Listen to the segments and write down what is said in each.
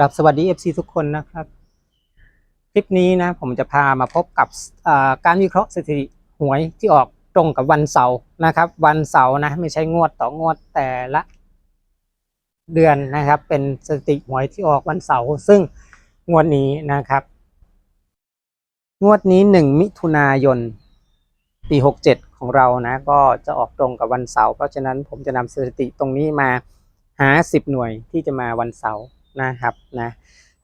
ครับสวัสดี FC ทุกคนนะครับ คลิปนี้นะผมจะพามาพบกับการวิเคราะห์สถิติหวยที่ออกตรงกับวันเสาร์นะครับ วันเสาร์นะไม่ใช่งวดต่องวดแต่ละ เดือนนะครับ เป็นสถิติหวยที่ออกวันเสาร์ซึ่งงวดนี้นะครับ งวดนี้หนึ่งมิถุนายนปีหกเจ็ดของเรานะก็จะออกตรงกับวันเสาร์เพราะฉะนั้นผมจะนำสถิติตรงนี้มาหาสิบหน่วยที่จะมาวันเสาร์ นะครับนะ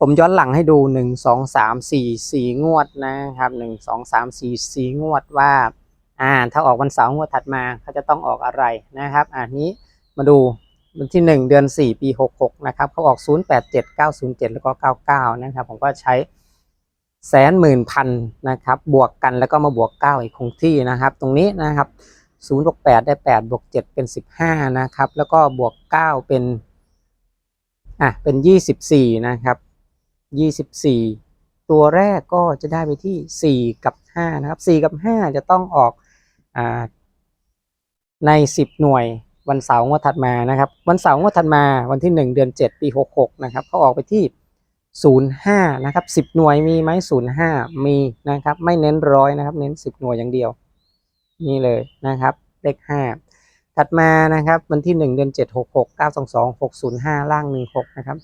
ผมย้อนหลังให้ดูหนึ่งสองสามสี่สี่งวดนะครับหนึ่งสองสามสี่สี่งวดว่าอ่าถ้าออกวันเสาร์งวดถัดมาเขาจะต้องออกอะไรนะครับอ่านี้มาดูวันที่หนึ่งเดือนสี่ปีหกหกนะครับเขาออกศูนย์แปดเจ็ดเก้าศูนย์เจ็ดแล้วก็เก้าเก้านะครับ ผมก็ใช้แสนหมื่นพันนะครับ บวกกันแล้วก็มาบวกเก้าอีกคงที่นะครับ ตรงนี้นะครับศูนย์บวกแปดได้แปดบวกเจ็ดเป็นสิบห้านะครับ แล้วก็บวกเก้าเป็น อะเป็นยี่สิบสี่นะครับยี่สิบสี่ตัวแรกก็จะได้ไปที่สี่กับห้านะครับสี่กับห้าจะต้องออกอ่าในสิบหน่วยวันเสาร์งวดถัดมานะครับ วันเสาร์งวดถัดมาวันที่หนึ่งเดือนเจ็ดปีหกหกนะครับเขาออกไปที่ศูนย์ห้านะครับสิบหน่วยมีไหมศูนย์ห้ามีนะครับ ไม่เน้นร้อยนะครับ เน้นสิบหน่วยอย่างเดียว นี่เลยนะครับ เลขห้า ถัดมานะครับวันที่หนึ่งเดือนเจ็ดหกหกเก้าสองสองหกศูนย์ห้าล่างหนึ่งหกนะครับ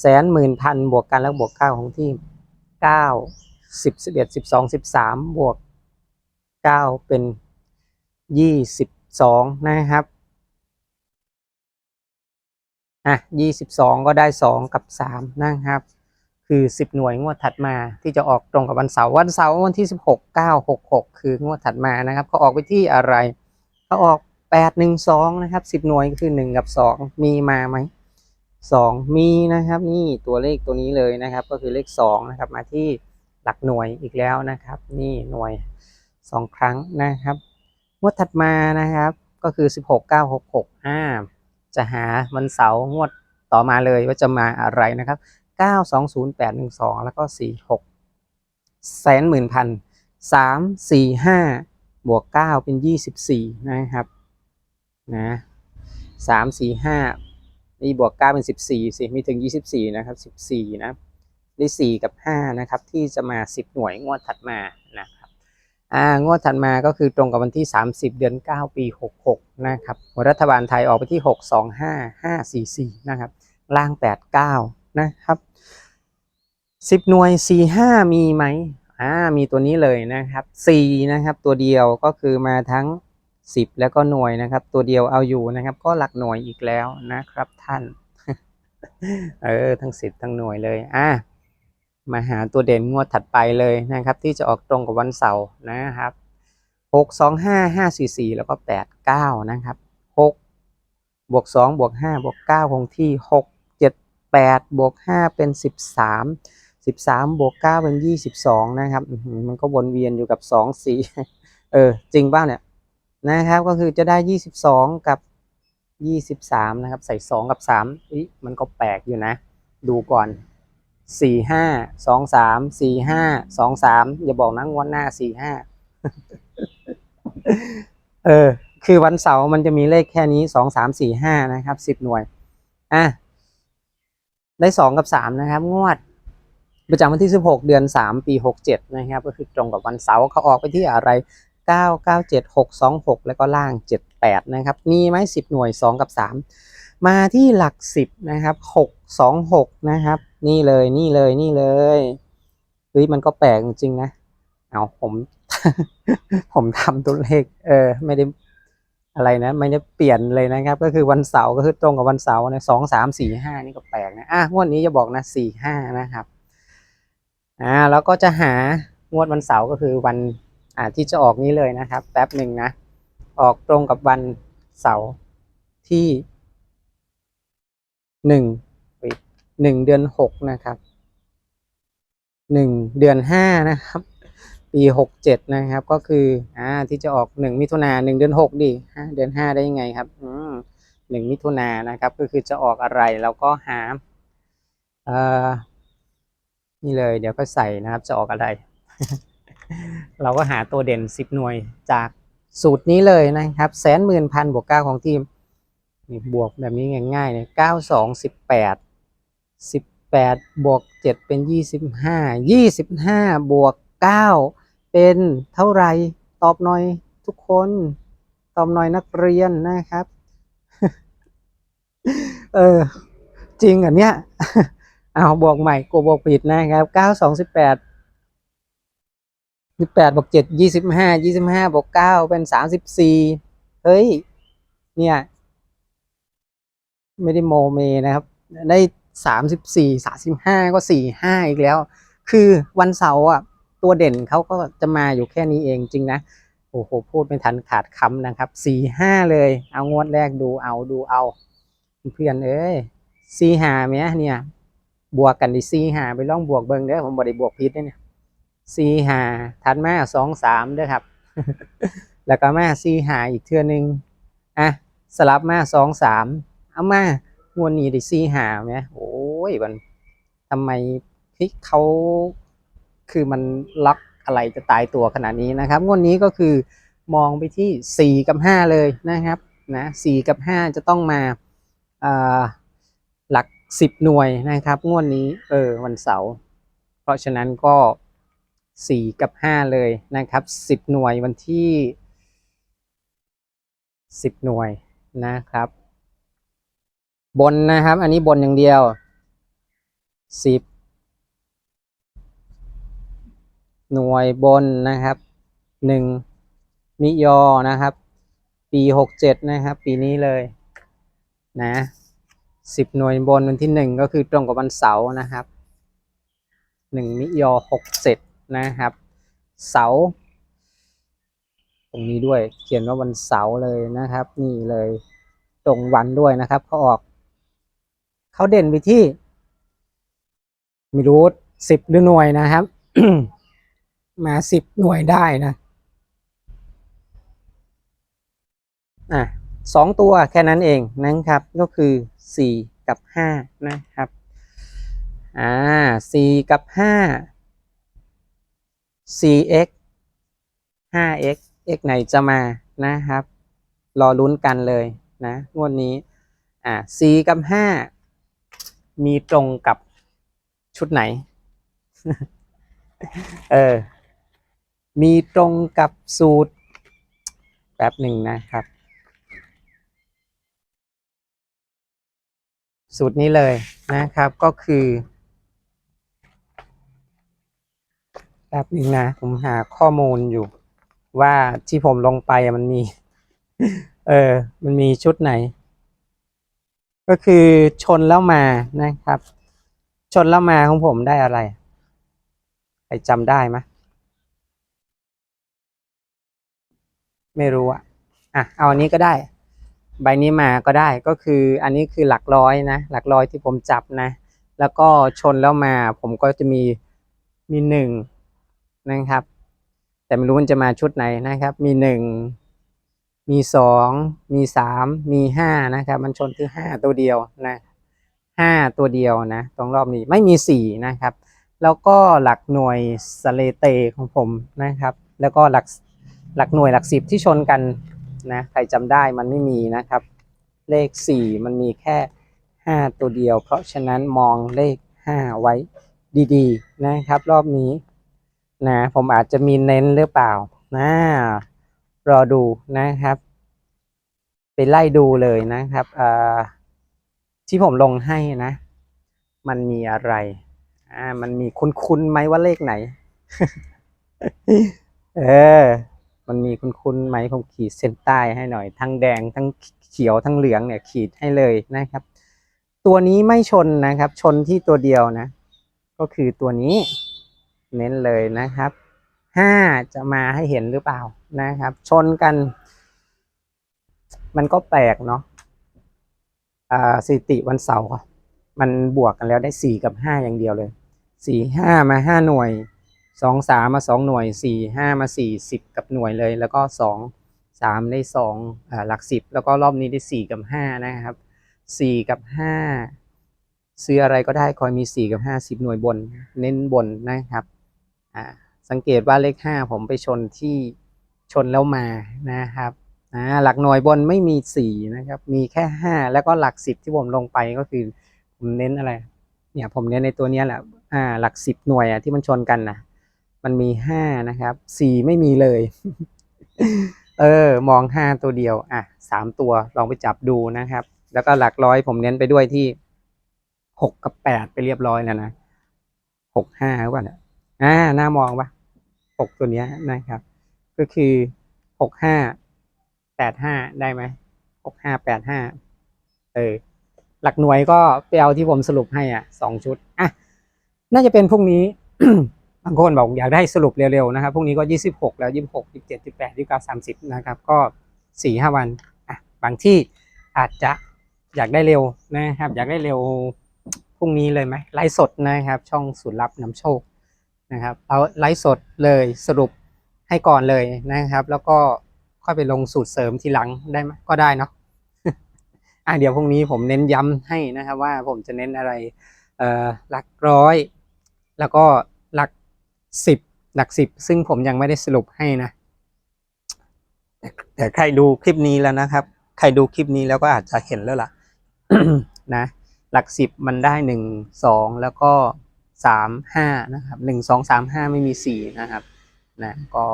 แสนหมื่นพันบวกกันแล้วบวกเก้าของที่เก้าสิบสิบเอ็ดสิบสองสิบสามบวกเก้าเป็นยี่สิบสองนะครับอะยี่สิบสองก็ได้สองกับสามนะครับ คือ 10 หน่วยงวดถัดมาที่จะออกตรงกับวันเสาร์วันเสาร์วันที่ 16 9 6 6 คืองวดถัดมานะครับเขาออกไปที่อะไรเขาออก 8 1 2นะครับ10หน่วยก็คือ1กับ2มีมาไหม2มีนะครับ นี่ตัวเลขตัวนี้เลยนะครับ ก็คือเลข2นะครับ มาที่หลักหน่วยอีกแล้วนะครับ นี่หน่วย2ครั้งนะครับงวดถัดมานะครับ ก็คือ16 9 6 6อ่าจะหาวันเสาร์งวดต่อมาเลยว่าจะมาอะไรนะครับเก้าสองศูนย์แปดหนึ่งสองแล้วก็สี่หกแสนหมื่นพันสามสี่ห้าบวกเก้าเป็นยี่สิบสี่นะครับ นะสามสี่ห้านี่บวกเก้าเป็นสิบสี่สิมีถึงยี่สิบสี่นะครับสิบสี่นะได้สี่กับห้านะครับ ที่จะมาสิบหน่วยงวดถัดมานะครับอ่างวดถัดมาก็คือตรงกับวันที่30เดือน9ปี66นะครับรัฐบาลไทยออกไปที่625 544นะครับ ล่าง89นะครับ10หน่วย45มีไหมอ่ามีตัวนี้เลยนะครับ4นะครับ ตัวเดียวก็คือมาทั้ง 10 แล้วก็หน่วยนะครับ ตัวเดียวเอาอยู่นะครับ ก็หลักหน่วยอีกแล้วนะครับท่าน เออทั้ง 10 ทั้งหน่วยเลยอะมาหาตัวเด่นงวดถัดไปเลยนะครับ ที่จะออกตรงกับวันเสาร์นะครับ6 2 5 5 4 4แล้วก็8 9นะครับ6บวก2บวก5บวก9คงที่6 7 8บวก5เป็น13 13บวก9เป็น22นะครับอื้อหือมันก็วนเวียนอยู่กับ2 4เออ จริงบ้างเนี่ย นะครับ ก็คือจะได้ 22 กับ 23 นะครับ ใส่ 2 กับ3อีมันก็แปลกอยู่นะ ดูก่อน 4 5 2 3 4 5 2 3 อย่าบอกนะงวดหน้า 4 5 เออ คือวันเสาร์มันจะมีเลขแค่นี้สองสามสี่ห้านะครับสิบหน่วย อะ ได้สองกับสามนะครับ งวดประจำวันที่สิบหกเดือนสามปีหกเจ็ดนะครับ ก็คือตรงกับวันเสาร์เขาออกไปที่อะไร เก้าเก้าเจ็ดหกสองหกแล้วก็ล่างเจ็ดแปดนะครับ มีไหมสิบหน่วยสองกับสามมาที่หลักสิบนะครับหกสองหกนะครับ นี่เลยนี่เลยนี่เลยเฮ้ยมันก็แปลกจริงนะ เอาผม ผมทำตัวเลข เออ ไม่ได้อะไรนะ ไม่ได้เปลี่ยนเลยนะครับ ก็คือวันเสาร์ก็คือตรงกับวันเสาร์นะสองสามสี่ห้านี่ก็แปลกนะอะงวดนี้จะบอกนะสี่ห้านะครับ อ่าแล้วก็จะหางวดวันเสาร์ก็คือวัน อ่าที่จะออกนี้เลยนะครับแป๊บหนึ่งนะ ออกตรงกับวันเสาร์ที่หนึ่งหนึ่งเดือนหกนะครับหนึ่งเดือนห้านะครับ ปีหกเจ็ดนะครับ ก็คืออ่าที่จะออกหนึ่งมิถุนาหนึ่งเดือนหกดิฮะเดือนห้าได้ยังไงครับอืมหนึ่งมิถุนานะครับ ก็คือจะออกอะไรแล้วก็หาเอ่อนี่เลย เดี๋ยวก็ใส่นะครับจะออกอะไร เราก็หาตัวเด่นสิบหน่วยจากสูตรนี้เลยนะครับแสนหมื่นพันบวกเก้าของทีมนี่บวกแบบนี้ง่ายๆเนี่ยเก้าสองสิบแปดสิบแปดบวกเจ็ดเป็นยี่สิบห้ายี่สิบห้าบวกเก้าเป็นเท่าไหร่ตอบหน่อยทุกคนตอบหน่อยนักเรียนนะครับ เออ จริงเหรอเนี่ยเอาบวกใหม่กูบวกผิดนะครับเก้าสองสิบแปด สิบแปดบวกเจ็ดยี่สิบห้ายี่สิบห้าบวกเก้าเป็นสามสิบสี่เฮ้ย เนี่ย ไม่ได้โมเมนะครับ ได้สามสิบสี่สาสิบห้าก็สี่ห้าอีกแล้ว คือวันเสาร์อะ ตัวเด่นเขาก็จะมาอยู่แค่นี้เองจริงนะ โอ้โห พูดไม่ทันขาดคำนะครับสี่ห้าเลย เอางวดแรกดูเอาดูเอา เพื่อนเอ้ยสี่หาไหมเนี่ย บวกกันดิสี่หาไปลองบวกเบิ่งเด้อผมบ่ได้บวกผิดเนี่ย สี่หาถัดมาสองสามด้อครับ แล้วก็มาสี่หาอีกเทือนึงอะสลับมาสองสามเอามางวดนี้ได้สี่หาไหมโอ้ยมันทำไมพิกเขาคือมันล็อกอะไรจะตายตัวขนาดนี้นะครับ งวดนี้ก็คือมองไปที่สี่กับห้าเลยนะครับนะสี่กับห้าจะต้องมาหลักสิบหน่วยนะครับ งวดนี้เออวันเสาร์เพราะฉะนั้นก็ สี่กับห้าเลยนะครับสิบหน่วยวันที่สิบหน่วยนะครับ บนนะครับ อันนี้บนอย่างเดียวสิบหน่วยบนนะครับหนึ่งมิยอนะครับ ปีหกเจ็ดนะครับ ปีนี้เลยนะสิบหน่วยบนวันที่หนึ่งก็คือตรงกับวันเสาร์นะครับหนึ่งมิยอหกเจ็ด นะครับ เสาร์ตรงนี้ด้วยเขียนว่าวันเสาร์เลยนะครับ นี่เลยตรงวันด้วยนะครับเขาออกเขาเด่นไปที่ไม่รู้สิบหรือหน่วยนะครับ มาสิบหน่วยได้นะอะสองตัวแค่นั้นเองนะครับ ก็คือสี่กับห้านะครับ อ่าสี่กับห้า 4x 5x x ไหนจะมานะครับ รอลุ้นกันเลยนะงวดนี้อ่า4กับ 5 มีตรงกับชุดไหน เออ มีตรงกับสูตรแป๊บหนึ่งนะครับ สูตรนี้เลยนะครับก็คือ แป๊บนึงนะ ผมหาข้อมูลอยู่ ว่าที่ผมลงไปมันมี เออ มันมีชุดไหน ก็คือชนแล้วมานะครับ ชนแล้วมาของผมได้อะไรใครจำได้ไหมยไม่รู้อะอะ เอาอันนี้ก็ได้ ใบนี้มาก็ได้ ก็คืออันนี้คือหลักร้อยนะ หลักร้อยที่ผมจับนะ แล้วก็ชนแล้วมา ผมก็จะมีมีหนึ่ง นะครับ แต่ไม่รู้มันจะมาชุดไหนนะครับ มีหนึ่งมีสองมีสามมีห้านะครับ มันชนที่ห้าตัวเดียวนะห้าตัวเดียวนะตรงรอบนี้ไม่มีสี่นะครับ แล้วก็หลักหน่วยสเลเตของผมนะครับ แล้วก็หลักหลักหน่วยหลักสิบที่ชนกันนะใครจำได้มันไม่มีนะครับ เลขสี่มันมีแค่ห้าตัวเดียว เพราะฉะนั้นมองเลขห้าไว้ดีๆนะครับ รอบนี้ นะ ผมอาจจะมีเน้นหรือเปล่านะรอดูนะครับ ไปไล่ดูเลยนะครับที่ผมลงให้นะ มันมีอะไรอ่ามันมีคุ้นๆไหมว่าเลขไหน เออ มันมีคุ้นๆไหมผมขีดเส้นใต้ให้หน่อย ทั้งแดงทั้งเขียวทั้งเหลืองเนี่ยขีดให้เลยนะครับ ตัวนี้ไม่ชนนะครับ ชนที่ตัวเดียวนะ ก็คือตัวนี้ เน้นเลยนะครับห้าจะมาให้เห็นหรือเปล่านะครับ ชนกัน มันก็แปลกเนาะอ่าสถิติวันเสาร์มันบวกกันแล้วได้สี่กับห้าอย่างเดียวเลยสี่ห้ามาห้าหน่วยสองสามมาสองหน่วยสี่ห้ามาสี่สิบกับหน่วยเลย แล้วก็สองสามได้สองหลักสิบแล้วก็รอบนี้ได้สี่กับห้านะครับสี่กับห้าซื้ออะไรก็ได้คอยมีสี่กับห้าสิบหน่วยบน เน้นบนนะครับ อ่าสังเกตว่าเลขห้าผมไปชนที่ชนแล้วมานะครับหลักหน่วยบนไม่มีสี่นะครับ มีแค่ห้าแล้วก็หลักสิบที่ผมลงไปก็คือผมเน้นอะไร เนี่ยผมเน้นในตัวนี้แหละอ่าหลักสิบหน่วยอะที่มันชนกันนะมันมีห้านะครับสี่ไม่มีเลย เออ มองห้าตัวเดียว อะสามตัวลองไปจับดูนะครับ แล้วก็หลักร้อยผมเน้นไปด้วยที่หกกับแปดไปเรียบร้อยแล้วนะหกห้าหรือเปล่าเนี่ย อ่าหน้ามองปะหกตัวเนี้ยนะครับ ก็คือหกห้าแปดห้าได้ไหมหกห้าแปดห้าเออหลักหน่วยก็ไปเอาที่ผมสรุปให้อะสองชุดอะน่าจะเป็นพรุ่งนี้บางคนบอกอยากได้สรุปเร็วๆนะครับพรุ่งนี้ก็ยี่สิบหกแล้วยี่สิบหกยี่สิบเจ็ดยี่สิบแปดยี่สิบเก้าสามสิบนะครับ ก็สี่ห้าวันอะบางที่อาจจะอยากได้เร็วนะครับ อยากได้เร็วพรุ่งนี้เลยไหมไลฟ์สดนะครับ ช่องสูตรลับนำโชค นะครับเอาไลฟ์สดเลยสรุปให้ก่อนเลยนะครับ แล้วก็ค่อยไปลงสูตรเสริมทีหลังได้ไหมก็ได้เนาะอะเดี๋ยวพรุ่งนี้ผมเน้นย้ำให้นะครับ ว่าผมจะเน้นอะไรเอ่อหลักร้อย แล้วก็หลักสิบหลักสิบซึ่งผมยังไม่ได้สรุปให้นะแต่แต่ใครดูคลิปนี้แล้วนะครับ ใครดูคลิปนี้แล้วก็อาจจะเห็นแล้วล่ะนะ หลักสิบมันได้หนึ่งสองแล้วก็ สามห้านะครับหนึ่งสองสามห้าไม่มีสี่นะครับนะก็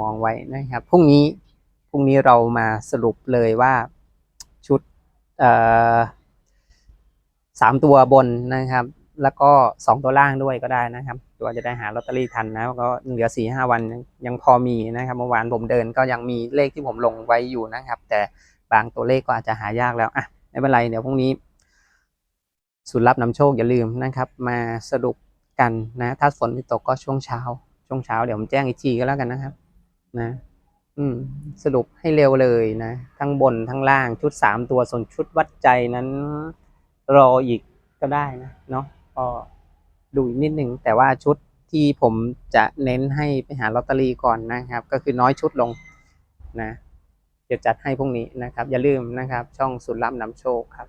มองไว้นะครับพรุ่งนี้พรุ่งนี้เรามาสรุปเลยว่าชุดเออสามตัวบนนะครับ แล้วก็สองตัวล่างด้วยก็ได้นะครับ ตัวจะได้หาลอตเตอรี่ทันนะก็เหลือสี่ห้าวันยังพอมีนะครับเมื่อวานผมเดินก็ยังมีเลขที่ผมลงไว้อยู่นะครับ แต่บางตัวเลขก็อาจจะหายากแล้วอะไม่เป็นไรเดี๋ยวพรุ่งนี้ สูตรลับนำโชคอย่าลืมนะครับ มาสรุปกันนะ ถ้าฝนไม่ตกก็ช่วงเช้า ช่วงเช้าเดี๋ยวผมแจ้งอีกทีก็แล้วกันนะครับ นะ อืม สรุปให้เร็วเลยนะ ทั้งบนทั้งล่างชุดสามตัวส่วนชุดวัดใจนั้น รออีกก็ได้นะเนาะก็ดูอีกนิดหนึ่งแต่ว่าชุดที่ผมจะเน้นให้ไปหาลอตเตอรี่ก่อนนะครับ ก็คือน้อยชุดลงนะ เดี๋ยวจัดให้พรุ่งนี้นะครับ อย่าลืมนะครับ ช่องสุดลับนำโชคครับ